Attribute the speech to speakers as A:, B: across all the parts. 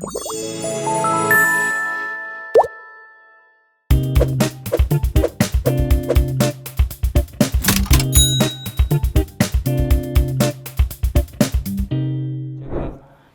A: 제가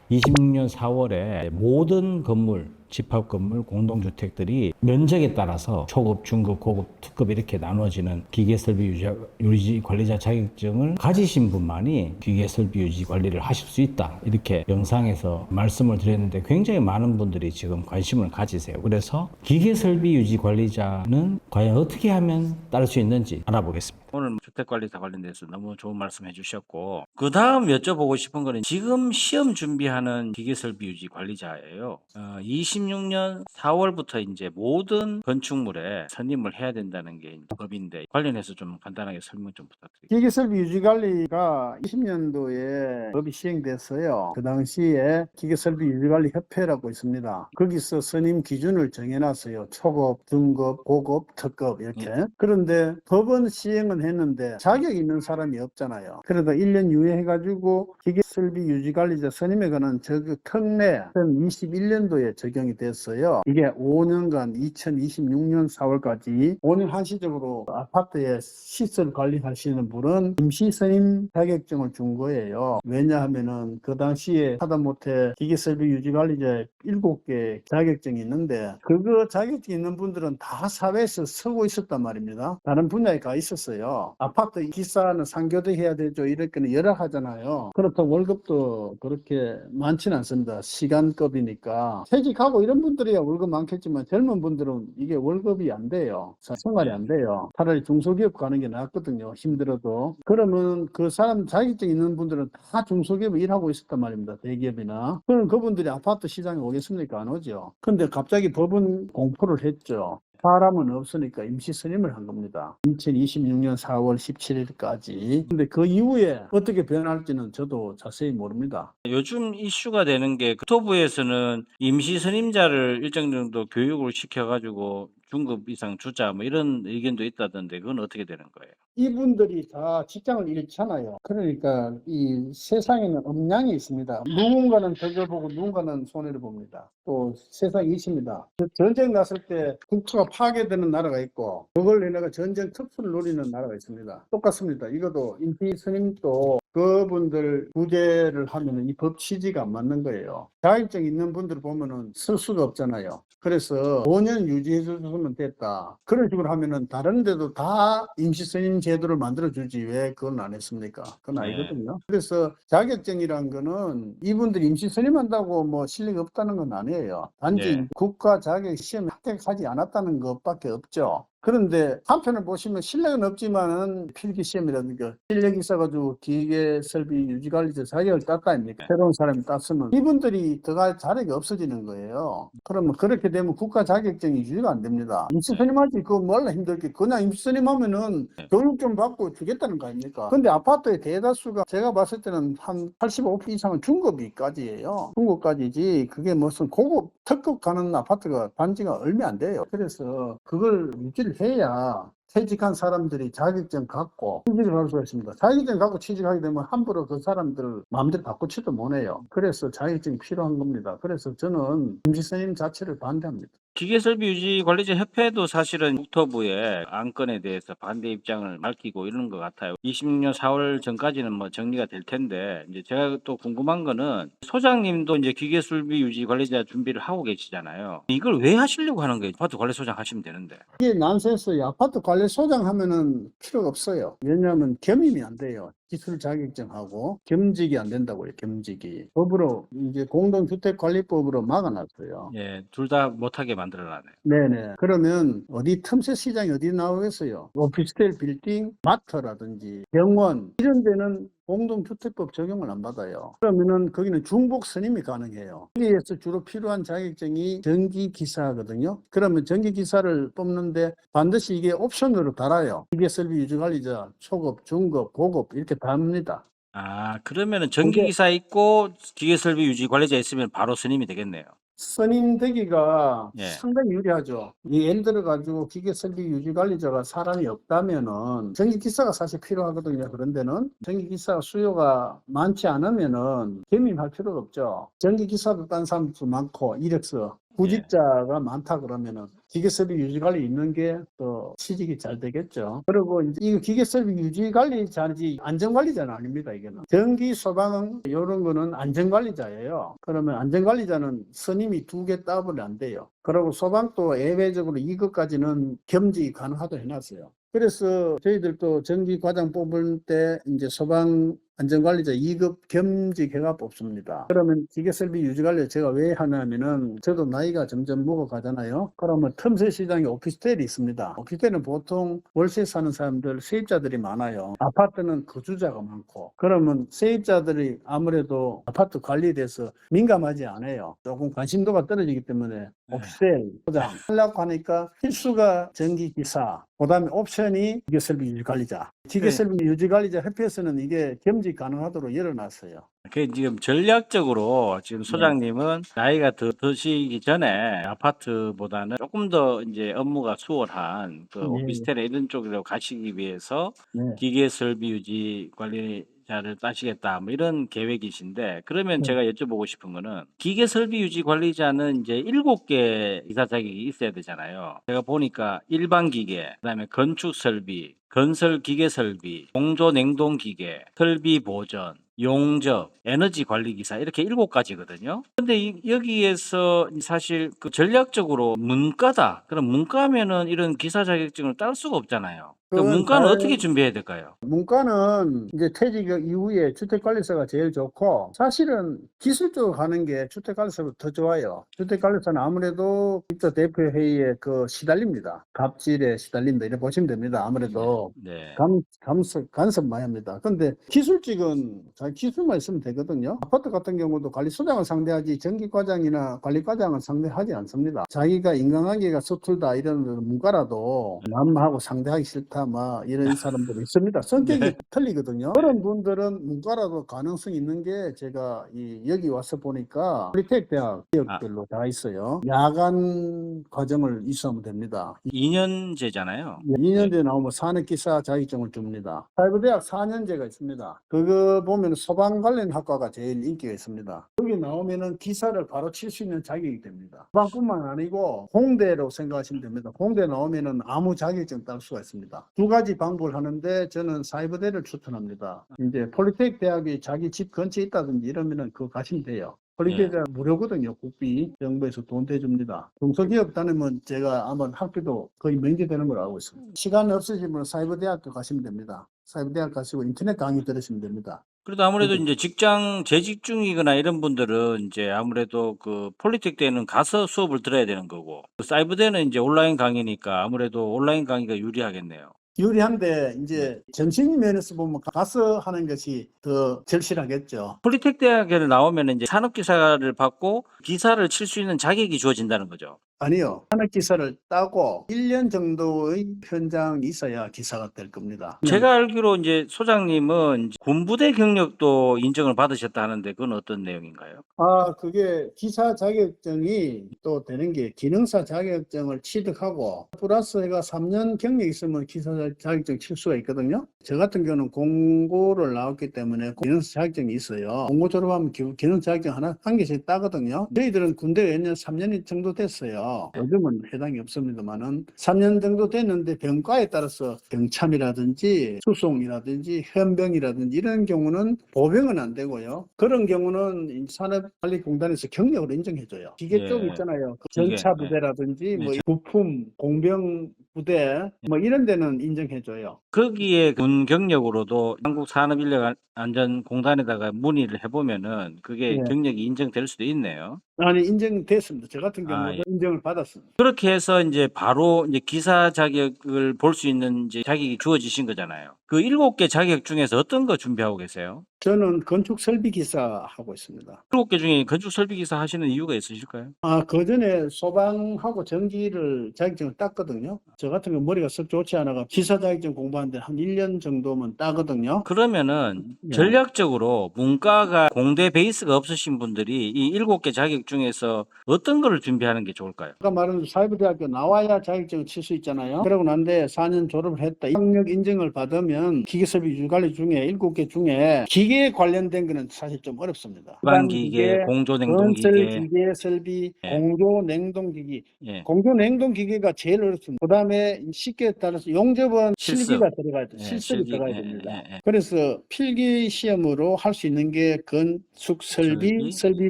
A: 26년 4월에 모든 건물, 집합 건물, 공동주택들이 면적에 따라서 초급, 중급, 고급, 특급 이렇게 나눠지는 기계설비 유지, 유지 관리자 자격증을 가지신 분만이 기계설비 유지 관리를 하실 수 있다. 이렇게 영상에서 말씀을 드렸는데 굉장히 많은 분들이 지금 관심을 가지세요. 그래서 기계설비 유지 관리자는 과연 어떻게 하면 따를 수 있는지 알아보겠습니다. 오늘 주택관리사 관련돼서 너무 좋은 말씀 해주셨고 그 다음 여쭤보고 싶은 거는 지금 시험 준비하는 기계설비 유지 관리자예요. 어, 26년 4월부터 이제 모든 건축물에 선임을 해야 된다는 게 법인데 관련해서 좀 간단하게 설명 좀 부탁드립니다.
B: 기계설비 유지관리가 20년도에 법이 시행됐어요. 그 당시에 기계설비 유지관리 협회라고 있습니다. 거기서 선임 기준을 정해놨어요. 초급, 중급, 고급, 특급 이렇게. 그런데 법은 시행은 했는데 자격 있는 사람이 없잖아요. 그러다 1년 유예해가지고 기계설비 유지관리자 선임에 관한 저그 특례 2021년도에 적용 이 됐어요. 이게 5년간 2026년 4월까지 5년 한시적으로 아파트에 시설 관리하시는 분은 임시 선임 자격증을 준 거예요. 왜냐하면은 그 당시에 하다못해 기계설비 유지관리자 7개 자격증이 있는데 그거 자격증 있는 분들은 다 사회에서 서고 있었단 말입니다. 다른 분야에 가 있었어요. 아파트 기사는 상교대 해야 되죠. 이렇게는 여러 하잖아요. 그렇다고 월급도 그렇게 많지는 않습니다. 시간급이니까 퇴직하고 이런 분들이야 월급 많겠지만 젊은 분들은 이게 월급이 안 돼요. 사- 생활이 안 돼요. 차라리 중소기업 가는 게 낫거든요. 힘들어도. 그러면 그 사람 자격증 있는 분들은 다 중소기업에 일하고 있었단 말입니다. 대기업이나. 그럼 그분들이 아파트 시장에 오겠습니까? 안 오죠. 근데 갑자기 법은 공포를 했죠. 사람은 없으니까 임시 선임을 한 겁니다. 2026년 4월 17일까지. 근데 그 이후에 어떻게 변할지는 저도 자세히 모릅니다.
A: 요즘 이슈가 되는 게 국토부에서는 임시 선임자를 일정 정도 교육을 시켜가지고 중급 이상 주자 뭐 이런 의견도 있다던데 그건 어떻게 되는 거예요?
B: 이분들이 다 직장을 잃잖아요. 그러니까 이 세상에는 음량이 있습니다. 누군가는 덕을 보고 누군가는 손해를 봅니다. 또 세상이 있습니다. 그 전쟁 났을 때 국토가 파괴되는 나라가 있고 그걸 내가 전쟁 특수를 노리는 나라가 있습니다. 똑같습니다. 이것도 임시 스님도 그분들 구제를 하면은 이법 취지가 안 맞는 거예요. 자격증 있는 분들 보면은 쓸 수가 없잖아요. 그래서 5년 유지해 줬으면 됐다. 그런 식으로 하면은 다른 데도 다 임시 선임 제도를 만들어 주지 왜 그건 안 했습니까? 그건
A: 네.
B: 아니거든요. 그래서 자격증이란 거는 이분들이 임시 선임한다고 뭐 실력이 없다는 건 아니에요. 단지
A: 네.
B: 국가 자격 시험에 합격하지 않았다는 것밖에 없죠. 그런데 한편을 보시면 실력은 없지만은 필기 시험이라든가 실력이 있어가지고 기계 설비 유지 관리자 자격을 땄다 아닙니까? 새로운 사람이 땄으면 이분들이 들어갈 자격이 없어지는 거예요. 그러면 그렇게 되면 국가 자격증이 유지가 안 됩니다. 임시 선임하지 그거 몰라 힘들게 그냥 임시 선임하면은 교육 좀 받고 주겠다는 거 아닙니까? 근데 아파트의 대다수가 제가 봤을 때는 한 85% 이상은 중급이까지예요. 중급까지지 그게 무슨 고급 특급 가는 아파트가 반지가 얼마 안 돼요. 그래서 그걸 유지를 해야 퇴직한 사람들이 자격증 갖고 취직을 할 수가 있습니다. 자격증 갖고 취직하게 되면 함부로 그 사람들을 마음대로 바꾸지도 못해요. 그래서 자격증이 필요한 겁니다. 그래서 저는 임시선임 자체를 반대합니다.
A: 기계설비 유지 관리자 협회도 사실은 국토부의 안건에 대해서 반대 입장을 밝히고 이러는 것 같아요. 26년 4월 전까지는 뭐 정리가 될 텐데 이제 제가 또 궁금한 거는 소장님도 이제 기계설비 유지 관리자 준비를 하고 계시잖아요. 이걸 왜 하시려고 하는 거예요? 아파트 관리 소장 하시면 되는데.
B: 이게 난센스예요. 아파트 관리 소장 하면은 필요가 없어요. 왜냐하면 겸임이 안 돼요. 기술 자격증하고 겸직이 안 된다고요. 겸직이 법으로 이제 공동주택관리법으로 막아놨어요.
A: 예, 둘 다 못하게 만들어놨네요.
B: 네네. 그러면 어디 틈새 시장이 어디 나오겠어요? 오피스텔 빌딩, 마트라든지 병원 이런 데는 공동주택법 적용을 안 받아요. 그러면은 거기는 중복 선임이 가능해요. 여기에서 주로 필요한 자격증이 전기기사거든요. 그러면 전기기사를 뽑는데 반드시 이게 옵션으로 달아요. 기계 설비 유지관리자, 초급, 중급, 고급 이렇게 답니다.
A: 아, 그러면은 전기기사 있고 기계설비 유지 관리자 있으면 바로 선임이 되겠네요.
B: 선임 되기가
A: 예.
B: 상당히 유리하죠. 이 예를 들어 가지고 기계 설비 유지 관리자가 사람이 없다면은 전기 기사가 사실 필요하거든요. 그런 데는 전기 기사 수요가 많지 않으면은 겸임할 필요가 없죠. 전기 기사도 딴 사람도 많고 이력서 구직자가 많다 그러면은 기계 설비 유지 관리 있는 게 또 취직이 잘 되겠죠. 그리고 이 기계 설비 유지 관리자지 안전 관리자는 아닙니다. 이게는 전기 소방 이런 거는 안전 관리자예요. 그러면 안전 관리자는 선임이 두 개 따블이 안 돼요. 그리고 소방도 예외적으로 이것까지는 겸직이 가능하다 해놨어요. 그래서 저희들도 전기 과장 뽑을 때 이제 소방 안전관리자 2급 겸직해가 뽑습니다. 그러면 기계설비 유지관리 제가 왜 하냐면은 저도 나이가 점점 먹어가잖아요. 그러면 틈새 시장에 오피스텔이 있습니다. 오피스텔은 보통 월세 사는 사람들 세입자들이 많아요. 아파트는 거주자가 많고 그러면 세입자들이 아무래도 아파트 관리에 대해서 민감하지 않아요. 조금 관심도가 떨어지기 때문에
A: 네.
B: 오피스텔 보장 하려고 하니까 필수가 전기 기사 그다음에 옵션이 기계설비 유지관리자. 기계설비 유지관리자 협회에서는 이게 겸직 가능하도록 열어놨어요.
A: 그 지금 전략적으로 지금
B: 네.
A: 소장님은 나이가 더 드시기 전에 아파트보다는 조금 더 이제 업무가 수월한 그
B: 예,
A: 오피스텔 이런 쪽으로 가시기 위해서
B: 네.
A: 기계 설비 유지 관리 자를 따시겠다 뭐 이런 계획이신데 그러면
B: 네.
A: 제가 여쭤보고 싶은 거는 기계 설비 유지 관리자는 이제 일곱 개 이사 자격이 있어야 되잖아요. 제가 보니까 일반 기계, 그다음에 건축 설비, 건설 기계 설비, 공조 냉동 기계, 설비 보전, 용접, 에너지 관리 기사 이렇게 일곱 가지거든요. 근데 이- 여기에서 사실 그 전략적으로 문과다. 그럼 문과면은 이런 기사 자격증을 딸 수가 없잖아요. 그
B: 그건
A: 문과는
B: 잘-
A: 어떻게 준비해야 될까요?
B: 문과는 이제 퇴직 이후에 주택관리사가 제일 좋고 사실은 기술적으로 가는 게 주택관리사보다 더 좋아요. 주택관리사는 아무래도 입자 대표회의에 그 시달립니다. 갑질에 시달린다 이렇게 보시면 됩니다. 아무래도
A: 네.
B: 감, 감석, 간섭 많이 합니다. 근데 기술직은 자 기술만 있으면 되거든요. 아파트 같은 경우도 관리소장을 상대하지 전기과장이나 관리과장을 상대하지 않습니다. 자기가 인간관계가 서툴다 이런 문과라도 남하고 상대하기 싫다 막 이런 사람들이 있습니다. 성격이
A: 네.
B: 틀리거든요. 그런 분들은 문과라도 가능성이 있는 게 제가 이 여기 와서 보니까 폴리텍 대학 지역별로 다 있어요. 야간 과정을 있으면 됩니다.
A: 2년제잖아요.
B: 2년제 예, 나오면 산업기사 자격증을 줍니다. 사이버대학 4년제가 있습니다. 그거 보면 소방 관련 학과가 제일 인기가 있습니다. 여기 나오면은 기사를 바로 칠 수 있는 자격이 됩니다. 소방뿐만 아니고 공대로 생각하시면 됩니다. 공대 나오면은 아무 자격증 딸 수가 있습니다. 두 가지 방법을 하는데 저는 사이버대를 추천합니다. 이제 폴리텍 대학이 자기 집 근처에 있다든지 이러면은 그거 가시면 돼요. 폴리텍은 무료거든요. 국비 정부에서 돈 대줍니다. 중소기업 다니면 제가 한번 학비도 거의 면제되는 걸 알고 있습니다. 시간 없으시면 사이버대학교 가시면 됩니다. 사이버대학 가시고 인터넷 강의 들으시면 됩니다.
A: 그래도 아무래도 이제 직장 재직 중이거나 이런 분들은 이제 아무래도 그 폴리텍 때는 가서 수업을 들어야 되는 거고 그 사이버 대는 이제 온라인 강의니까 아무래도 온라인 강의가 유리하겠네요.
B: 유리한데 이제 정신 면에서 보면 가서 하는 것이 더 절실하겠죠.
A: 폴리텍 대학을 나오면 이제 산업 기사를 받고 기사를 칠 수 있는 자격이 주어진다는 거죠.
B: 아니요. 하늘 기사를 따고 1년 정도의 현장이 있어야 기사가 될 겁니다.
A: 제가 알기로 이제 소장님은 군부대 경력도 인정을 받으셨다 하는데 그건 어떤 내용인가요?
B: 아, 그게 기사 자격증이 또 되는 게 기능사 자격증을 취득하고 플러스 해가 3년 경력 있으면 기사 자격증 칠 수가 있거든요. 저 같은 경우는 공고를 나왔기 때문에 기능사 자격증이 있어요. 공고 졸업하면 기- 기능사 자격증 하나, 한 개씩 따거든요. 저희들은 군대 몇 년, 3년이 정도 됐 어요. 요즘은 해당이 없습니다만은 3년 정도 됐는데 병과에 따라서 병참이라든지 수송이라든지 현병이라든지 이런 경우는 보병은 안 되고요. 그런 경우는 이 산업관리공단에서 경력으로 인정해줘요. 기계
A: 예.
B: 쪽 있잖아요. 그 전차부대라든지 뭐
A: 네.
B: 부품, 공병 부대 뭐 이런 데는 인정해줘요.
A: 거기에 군 경력으로도 한국 산업인력안전공단에다가 문의를 해보면은 그게
B: 예.
A: 경력이 인정될 수도 있네요.
B: 아니 인정됐습니다. 저 같은
A: 아,
B: 경우도
A: 예.
B: 인정을 받았습니다.
A: 그렇게 해서 이제 바로 이제 기사 자격을 볼 수 있는 이제 자격이 주어지신 거잖아요. 그 일곱 개 자격 중에서 어떤 거 준비하고 계세요?
B: 저는 건축 설비 기사 하고 있습니다.
A: 일곱 개 중에 건축 설비 기사 하시는 이유가 있으실까요?
B: 아, 그 전에 소방하고 전기를 자격증을 땄거든요. 저 같은 경우 머리가 썩 좋지 않아가 기사 자격증 공부하는데 한 1년 정도면 따거든요.
A: 그러면은
B: 예.
A: 전략적으로 문과가 공대 베이스가 없으신 분들이 이 일곱 개 자격 중에서 어떤 거를 준비하는 게 좋을까요?
B: 아까 말한 사이버대학교 나와야 자격증을 칠 수 있잖아요. 그러고 난데 4년 졸업을 했다. 학력 인증을 받으면 기계 설비 유관리 중에 7개 중에 기계에 관련된 거는 사실 좀 어렵습니다.
A: 일반기계, 공조 냉동 기계,
B: 건설 기계 설비,
A: 예.
B: 공조 냉동 기기.
A: 예.
B: 공조 냉동 기계가 제일 어렵습니다. 그다음에 쉽게 따라서 용접은
A: 실습.
B: 실기가 들어가야 돼.
A: 예,
B: 실습이
A: 실기.
B: 들어가야
A: 예,
B: 됩니다.
A: 예, 예.
B: 그래서 필기 시험으로 할 수 있는 게 건축 설비,
A: 설비,
B: 설비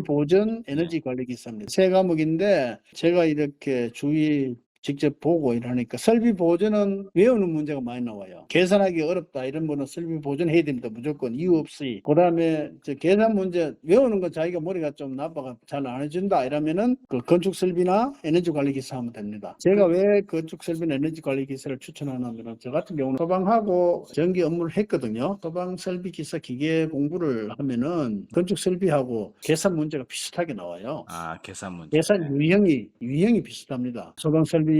B: 보전, 에너지 관리 기사입니다. 세 과목인데 제가 이렇게 주의 직접 보고 이러니까 설비 보전은 외우는 문제가 많이 나와요. 계산하기 어렵다 이런 거는 설비 보전해야 됩니다. 무조건 이유 없이. 그 다음에 저 계산 문제 외우는 건 자기가 머리가 좀 나빠가 잘 안 해준다 이러면은 그 건축 설비나 에너지 관리 기사 하면 됩니다. 제가 왜 건축 설비나 에너지 관리 기사를 추천하냐면은 저 같은 경우는 소방하고 전기 업무를 했거든요. 소방 설비 기사 기계 공부를 하면은 건축 설비하고 계산 문제가 비슷하게 나와요.
A: 아, 계산 문제.
B: 계산 유형이 유형이 비슷합니다. 소방 설비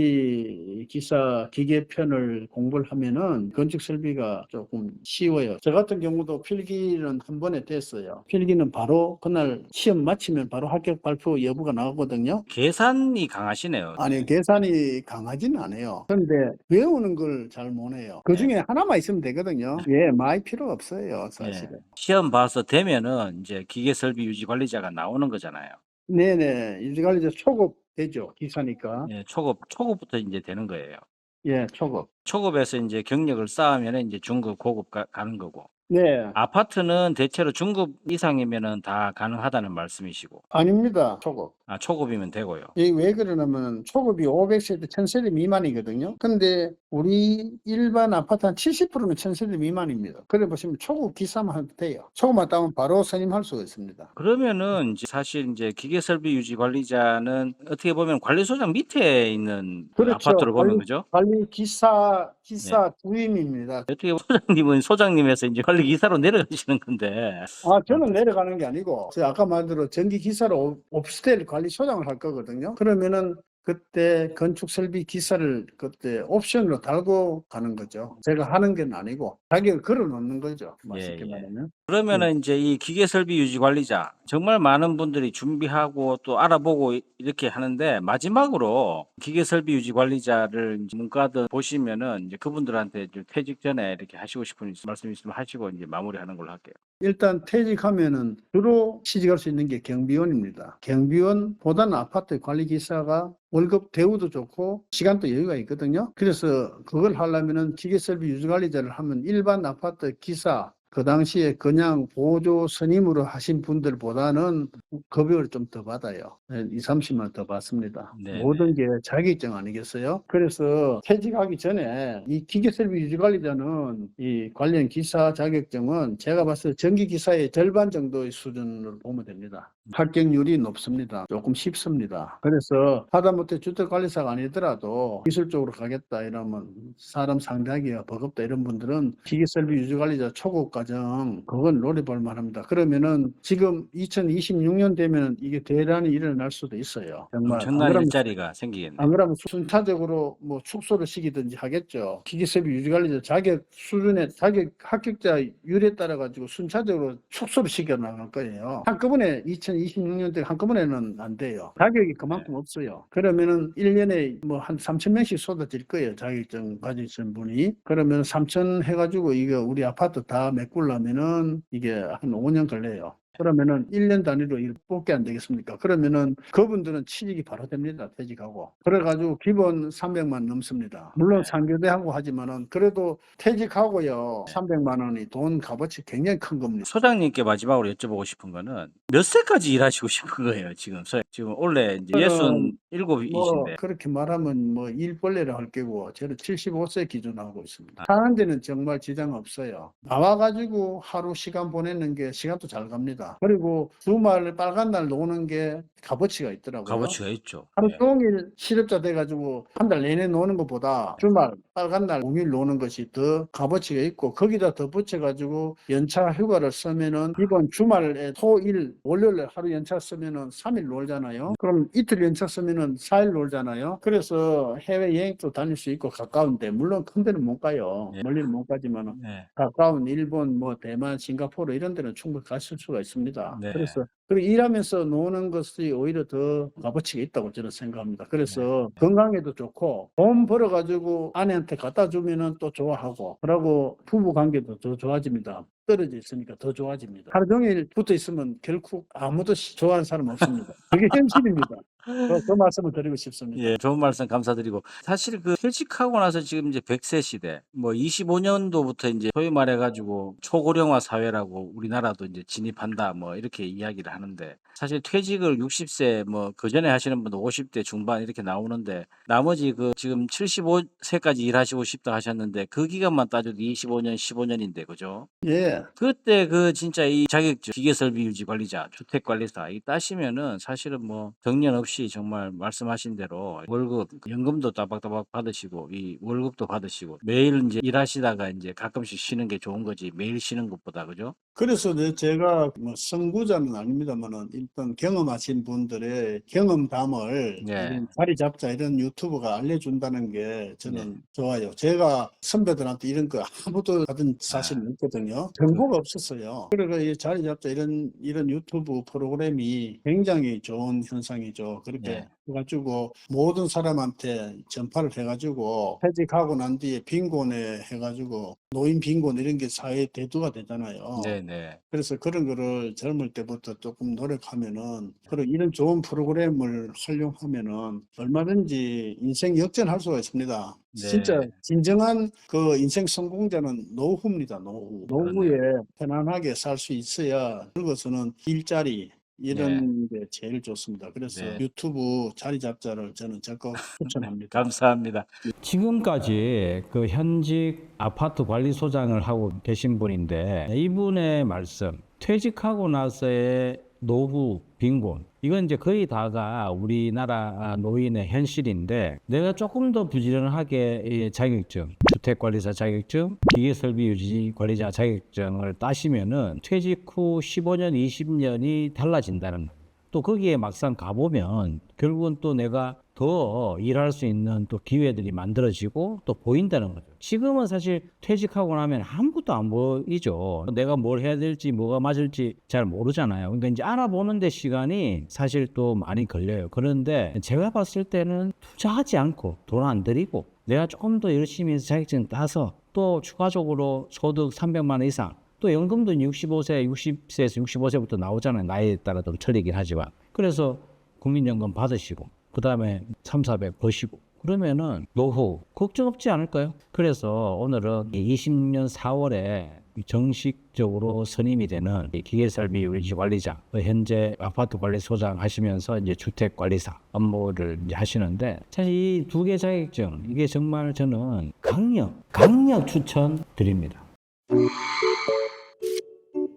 B: 기사 기계편을 공부를 하면은 건축 설비가 조금 쉬워요. 저 같은 경우도 필기는 한 번에 됐어요. 필기는 바로 그날 시험 마치면 바로 합격 발표 여부가 나오거든요.
A: 계산이 강하시네요.
B: 아니 계산이 강하지는 않아요. 그런데 외우는 걸 잘 못해요. 그 중에 하나만 있으면 되거든요. 예, 많이 필요 없어요, 사실은.
A: 예. 시험 봐서 되면은 이제 기계 설비 유지 관리자가 나오는 거잖아요.
B: 네네, 유지관리자 초급 되죠, 기사니까.
A: 예, 초급 초급부터 이제 되는 거예요.
B: 예, 초급.
A: 초급에서 이제 경력을 쌓으면 이제 중급, 고급 가, 가는 거고.
B: 네,
A: 아파트는 대체로 중급 이상이면은 다 가능하다는 말씀이시고.
B: 아닙니다, 초급.
A: 아, 초급이면 되고요.
B: 이게 왜 그러냐면 초급이 500세대, 1000세대 미만이거든요. 근데 우리 일반 아파트 한 70%는 1000세대 미만입니다. 그래 보시면 초급 기사만 해도 돼요. 초급만 따면 바로 선임할 수가 있습니다.
A: 그러면은 이제 사실 이제 기계 설비 유지 관리자는 어떻게 보면 관리소장 밑에 있는 그
B: 그렇죠.
A: 아파트를 보는
B: 관리-
A: 거죠.
B: 관리 기사, 기사 부임입니다.
A: 어떻게 보면 소장님은 소장님에서 이제 관리 기사로 내려가시는 건데.
B: 아, 저는 내려가는 게 아니고, 제가 아까 말대로 전기 기사로 오- 오피스텔 관리 소장을 할 거거든요. 그러면은 그때 건축 설비 기사를 그때 옵션으로 달고 가는 거죠. 제가 하는 게 아니고, 자기가 걸어 놓는 거죠.
A: 예,
B: 쉽게
A: 예.
B: 말하면.
A: 그러면은 이제 이 기계 설비 유지 관리자 정말 많은 분들이 준비하고 또 알아보고 이- 이렇게 하는데 마지막으로 기계 설비 유지 관리자를 이제 문과들 보시면은 이제 그분들한테 좀 퇴직 전에 이렇게 하시고 싶은 말씀 있으면 하시고 이제 마무리하는 걸로 할게요.
B: 일단 퇴직하면은 주로 취직할 수 있는 게 경비원입니다. 경비원보다는 아파트 관리 기사가 월급 대우도 좋고 시간도 여유가 있거든요. 그래서 그걸 하려면은 기계 설비 유지 관리자를 하면 일반 아파트 기사 그 당시에 그냥 보조 선임으로 하신 분들보다는 급여를 좀 더 받아요. 네, 2, 30만 원 더 받습니다.
A: 네,
B: 모든 게 자격증 아니겠어요? 그래서 퇴직하기 전에 이 기계설비 유지관리자는 이 관련 기사 자격증은 제가 봤을 때 전기 기사의 절반 정도의 수준으로 보면 됩니다. 합격률이 높습니다. 조금 쉽습니다. 그래서 하다못해 주택관리사가 아니더라도 기술적으로 가겠다 이러면 사람 상대하기가 버겁다 이런 분들은 기계설비 유지관리자 초급 과정 그건 노려볼 만합니다. 그러면은 지금 2026년 되면 이게 대란이 일어날 수도 있어요. 정말 안
A: 엄청난
B: 그러면
A: 일자리가 생기겠네요.
B: 안 그러면 순차적으로 뭐 축소를 시키든지 하겠죠. 기계설비 유지관리자 자격 수준에 자격 합격자 율에 따라 가지고 순차적으로 축소를 시켜 나갈 거예요. 한꺼번에 2026년 때 한꺼번에는 안 돼요. 자격이 그만큼 없어요. 그러면은 1년에 뭐 한 3천 명씩 쏟아질 거예요. 자격증 가지신 분이. 그러면 3천 해가지고 이거 우리 아파트 다 메 꾸려면은 이게 한 5년 걸려요. 그러면은 1년 단위로 일 뽑게 안 되겠습니까? 그러면은 그분들은 취직이 바로 됩니다. 퇴직하고. 그래가지고 기본 300만 넘습니다. 물론
A: 네.
B: 상교대하고 하지만은 그래도 퇴직하고요. 300만 원이 돈 값어치 굉장히 큰 겁니다.
A: 소장님께 마지막으로 여쭤보고 싶은 거는 몇 세까지 일하시고 싶은 거예요, 지금. 소- 지금 원래 이제 예순 일곱
B: 뭐
A: 이신데.
B: 그렇게 말하면 뭐 일벌레라 할 게고 저는 75세 기준 하고
A: 아.
B: 있습니다. 사는 데는 정말 지장 없어요. 나와가지고 하루 시간 보내는 게 시간도 잘 갑니다. 있습니다. 그리고 주말 빨간 날 노는 게 값어치가 있더라고요.
C: 값어치가 있죠.
B: 하루
C: 예.
B: 종일 실업자 돼가지고 한 달 내내 노는 것보다 주말 빨간 날 공휴일 노는 것이 더 값어치가 있고 거기다 더 붙여가지고 연차 휴가를 쓰면은 이번 주말에 토일 월요일 하루 연차 쓰면은 3일 놀잖아요. 그럼 이틀 연차 쓰면은 4일 놀잖아요. 그래서 해외 여행도 다닐 수 있고 가까운데 물론 큰 데는 못 가요.
C: 예.
B: 멀리는 못 가지만은
C: 네.
B: 가까운 일본, 뭐 대만, 싱가포르 이런 데는 충분히 갔을 수가 있 습니다.
C: 네.
B: 그래서 그리고 일하면서 노는 것이 오히려 더 값어치가 있다고 저는 생각합니다. 그래서
C: 네.
B: 건강에도 좋고 돈 벌어가지고 아내한테 갖다 주면은 또 좋아하고 그러고 부부 관계도 더 좋아집니다. 떨어져 있으니까 더 좋아집니다. 하루 종일 붙어 있으면 결국 아무도 시- 좋아하는 사람 없습니다. 그게 현실입니다. 그, 그 말씀을 드리고 싶습니다.
C: 예, 좋은 말씀 감사드리고 사실 그 퇴직하고 나서 지금 이제 100세 시대 뭐 25년도부터 이제 소위 말해 가지고 초고령화 사회라고 우리나라도 이제 진입한다 뭐 이렇게 이야기를 하는데 사실 퇴직을 60세 뭐 그 전에 하시는 분도 50대 중반 이렇게 나오는데 나머지 그 지금 75세까지 일하시고 싶다 하셨는데 그 기간만 따져도 25년 15년인데 그죠?
B: 예.
C: 그때 그 진짜 이 자격증 기계설비 유지 관리자 주택 관리사 이 따시면은 사실은 뭐 정년 없이 정말 말씀하신 대로 월급 연금도 따박따박 받으시고 이 월급도 받으시고 매일 이제 일하시다가 이제 가끔씩 쉬는 게 좋은 거지 매일 쉬는 것보다 그죠?
B: 그래서 제가 뭐 선구자는 아닙니다만은 일단 경험하신 분들의 경험담을
C: 네.
B: 자리 잡자 이런 유튜브가 알려준다는 게 저는
C: 네.
B: 좋아요. 제가 선배들한테 이런 거 아무도 받은 사실은 없거든요. 정보가 없었어요. 그래서 이 자리 잡자 이런 이런 유튜브 프로그램이 굉장히 좋은 현상이죠. 그렇게
C: 네.
B: 해가지고 모든 사람한테 전파를 해가지고 퇴직하고 난 뒤에 빈곤에 해가지고 노인 빈곤 이런 게 사회 대두가 되잖아요.
C: 네네.
B: 그래서 그런 거를 젊을 때부터 조금 노력하면은 그런 이런 좋은 프로그램을 활용하면은 얼마든지 인생 역전할 수가 있습니다.
C: 네.
B: 진짜 진정한 그 인생 성공자는 노후입니다. 노후. 노후에 편안하게 살 수 있어야 그것은 일자리 이런 게 제일 좋습니다. 그래서
C: 네.
B: 유튜브 자리 잡자를 저는 적극 추천합니다.
C: 감사합니다.
A: 지금까지 그 현직 아파트 관리소장을 하고 계신 분인데 이분의 말씀 퇴직하고 나서의 노후 빈곤 이건 이제 거의 다가 우리나라 노인의 현실인데 내가 조금 더 부지런하게 이 자격증 주택관리사 자격증 기계설비 유지 관리자 자격증을 따시면은 퇴직 후 15년 20년이 달라진다는 또 거기에 막상 가보면 결국은 또 내가 더 일할 수 있는 또 기회들이 만들어지고 또 보인다는 거죠. 지금은 사실 퇴직하고 나면 아무것도 안 보이죠. 내가 뭘 해야 될지 뭐가 맞을지 잘 모르잖아요. 그러니까 이제 알아보는데 시간이 사실 또 많이 걸려요. 그런데 제가 봤을 때는 투자하지 않고 돈 안 들이고 내가 조금 더 열심히 해서 자격증 따서 또 추가적으로 소득 300만 원 이상 또 연금도 65세, 60세에서 65세부터 나오잖아요. 나이에 따라 또 틀리긴 하지만. 그래서 국민연금 받으시고, 그 다음에 3, 400 버시고, 그러면은 노후 걱정 없지 않을까요? 그래서 오늘은 20년 4월에 정식적으로 선임이 되는 이 기계설비 유지 관리자, 그 현재 아파트 관리 소장 하시면서 이제 주택 관리사 업무를 이제 하시는데 사실 이 두 개 자격증 이게 정말 저는 강력, 강력 추천드립니다.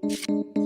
A: Thank you.